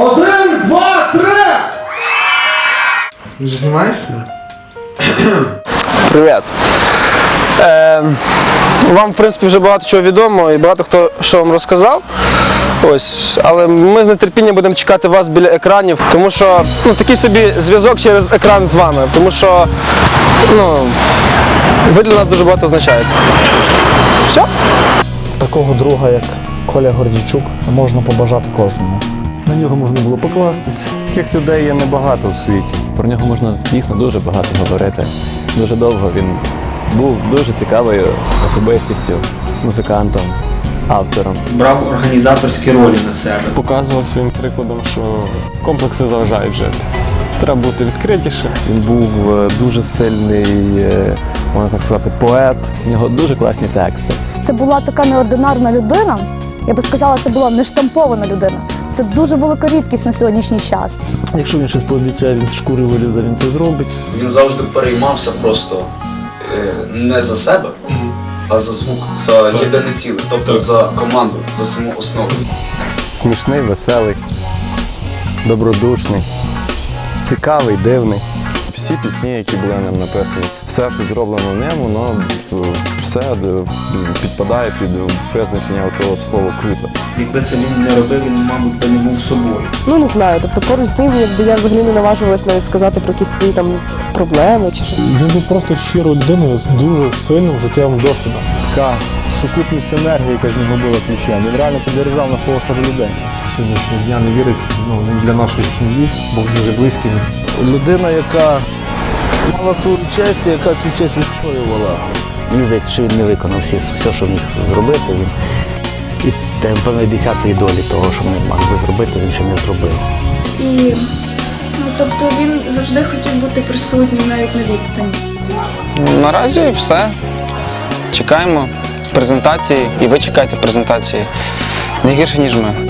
Один, два, три! Вже знімаєш? Привіт. Е, вам, в принципі, вже багато чого відомо і багато хто що вам розказав. Ось, але ми з нетерпінням будемо чекати вас біля екранів, тому що ну, такий собі зв'язок через екран з вами, тому що ну, ви для нас дуже багато означаєте. Все? Такого друга, як Коля Гордійчук, можна побажати кожному. На нього можна було покластись. Таких людей є небагато в світі. Про нього можна дійсно дуже багато говорити. Дуже довго він був дуже цікавою особистістю, музикантом, автором. Брав організаторські ролі на себе. показував своїм прикладом, що комплекси заважають жити. Треба бути відкритіше. Він був е, дуже сильний, е, можна так сказати, поет. У нього дуже класні тексти. Це була така неординарна людина. Я би сказала, це була не штампована людина. Це дуже велика рідкість на сьогоднішній час. Якщо він щось пообіцяє, він з шкури вилізе, він це зробить. Він завжди переймався просто е, не за себе, а за звук, за єдине ціле, тобто за команду, за саму основу. Смішний, веселий, добродушний, цікавий, дивний. Всі пісні, які були нам написані, все, що зроблено в ньому, ну, все е, підпадає під визначення того слова круто. Якби це він не робив, він, мабуть, би не був собою. Ну не знаю, тобто поруч з ним, якби я взагалі не наважувалась навіть сказати про якісь свої там проблеми чи щось. Він був просто щирою людиною з дуже сильним життєвим досвідом. Така сукупність енергії, яка з нього була ключем. Він реально підрізав навколо себе людей. Сьогоднішнього дня не вірить ну, для нашої сім'ї, був дуже близький. Людина, яка мала свою честь, і яка цю честь відстоювала. Мені здається, що він не виконав всі, все, що міг зробити. Він і певно, десятої долі того, що ми могли зробити, він ще не зробив. І ну, тобто він завжди хотів бути присутнім навіть на відстані. Наразі все. Чекаємо презентації, і ви чекайте презентації не гірше, ніж ми.